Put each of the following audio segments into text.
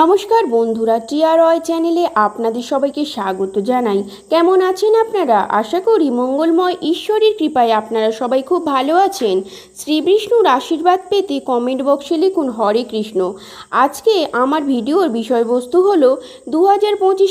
নমস্কার বন্ধুরা টিআর অয় চ্যানেলে আপনাদের সবাইকে স্বাগত জানাই। কেমন আছেন আপনারা? আশা করি মঙ্গলময়, ঈশ্বরের কৃপায় আপনারা সবাই খুব ভালো আছেন। শ্রী বিষ্ণুর আশীর্বাদ পেতে কমেন্ট বক্সে লিখুন, হরে কৃষ্ণ। আজকে আমার ভিডিওর বিষয়বস্তু হলো দু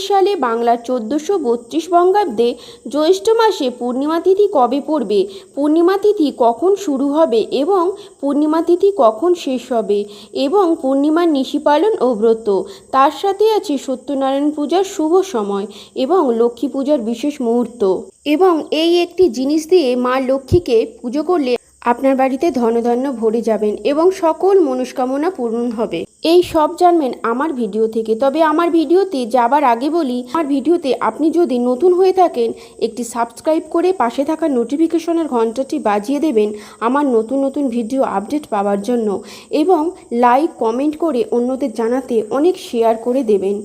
সালে বাংলার চোদ্দোশো বত্রিশ বঙ্গাব্দে জ্যৈষ্ঠ মাসে পূর্ণিমা তিথি কবে পড়বে, পূর্ণিমা তিথি কখন শুরু হবে এবং পূর্ণিমা তিথি কখন শেষ হবে এবং পূর্ণিমার নিশি পালন ও ব্রত। তার সাথে আছে সত্যনারায়ণ পূজার শুভ সময় এবং লক্ষ্মী পূজার বিশেষ মুহূর্ত। এবং এই একটি জিনিস দিয়ে মা লক্ষ্মীকে পুজো করলে আপনার বাড়িতে ধন ধন্য ভরে যাবেন এবং সকল মনস্কামনা পূরণ হবে। এই সব জানবেন আমার ভিডিও থেকে। তবে আমার ভিডিওতে যাবার আগে বলি, আমার ভিডিওতে আপনি যদি নতুন হয়ে থাকেন, একটি সাবস্ক্রাইব করে পাশে থাকা নোটিফিকেশনের ঘন্টাটি বাজিয়ে দেবেন আমার নতুন নতুন ভিডিও আপডেট পাওয়ার জন্য এবং লাইক, কমেন্ট করে অন্যদের জানাতে অনেক শেয়ার করে দেবেন।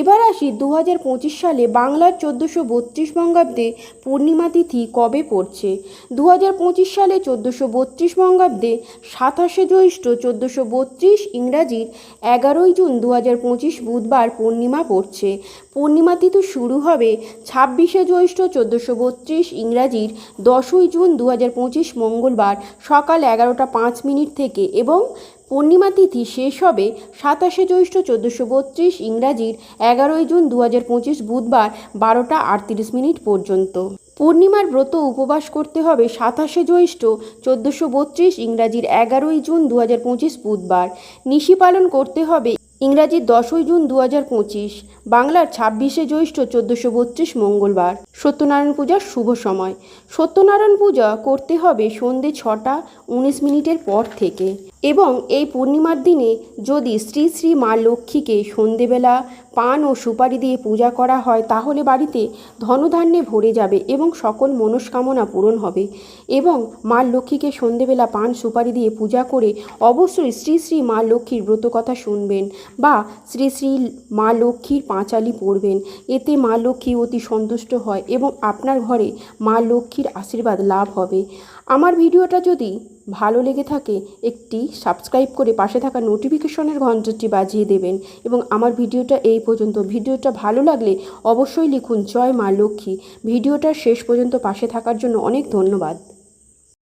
এবার আসি দু হাজার পঁচিশ সালে বাংলার চোদ্দোশো বত্রিশ বঙ্গাব্দে পূর্ণিমা তিথি কবে পড়ছে? দু হাজার পঁচিশ সালে চোদ্দোশো বত্রিশ বঙ্গাব্দে সাতাশে জ্যৈষ্ঠ চোদ্দোশো বত্রিশ ইংরাজির এগারোই জুন দু বুধবার পূর্ণিমা পড়ছে। পূর্ণিমা তিথি শুরু হবে ছাব্বিশে জ্যৈষ্ঠ চোদ্দোশো বত্রিশ ইংরাজির। দশই জুন দু মঙ্গলবার সকাল এগারোটা পাঁচ মিনিট থেকে এবং পূর্ণিমা তিথি শেষ হবে সাতাশে জ্যৈষ্ঠ চোদ্দোশো বত্রিশ ইংরাজির। এগারোই জুন দু হাজার পঁচিশ বুধবার বারোটা আটত্রিশ মিনিট পর্যন্ত। পূর্ণিমার ব্রত উপবাস করতে হবে সাতাশে জ্যৈষ্ঠ চোদ্দোশো বত্রিশ ইংরাজির এগারোই জুন দু হাজার পঁচিশ বুধবার। নিশি পালন করতে হবে ইংরাজির দশই জুন দু হাজার পঁচিশ। বাংলার ছাব্বিশে জ্যৈষ্ঠ চোদ্দোশো বত্রিশ মঙ্গলবার। সত্যনারায়ণ পূজার শুভ সময়। সত্যনারায়ণ পূজা করতে হবে সন্ধে ছটা, উনিশ মিনিটের পর থেকে। এবং এই পূর্ণিমার দিনে যদি শ্রী শ্রী মা লক্ষ্মীকে সন্ধেবেলা পান ও সুপারি দিয়ে পূজা করা হয়, তাহলে বাড়িতে ধনধান্যে ভরে যাবে এবং সকল মনস্কামনা পূরণ হবে। এবং মা লক্ষ্মীকে সন্ধেবেলা পান, সুপারি দিয়ে পূজা করে অবশ্যই শ্রী শ্রী মা লক্ষ্মীর ব্রতকথা শুনবেন বা শ্রী শ্রী মা লক্ষ্মীর পাঁচালি পড়বেন। এতে মা লক্ষ্মী অতি সন্তুষ্ট হয় এবং আপনার ঘরে মা লক্ষ্মীর আশীর্বাদ লাভ হবে। আমার ভিডিওটা যদি ভালো লেগে থাকে, একটি সাবস্ক্রাইব করে পাশে থাকা নোটিফিকেশনের ঘণ্টাটি বাজিয়ে দেবেন এবং আমার ভিডিওটা এই পর্যন্ত। ভিডিওটা ভালো লাগলে অবশ্যই লিখুন, জয় মা লক্ষ্মী। ভিডিওটা শেষ পর্যন্ত পাশে থাকার জন্য অনেক ধন্যবাদ।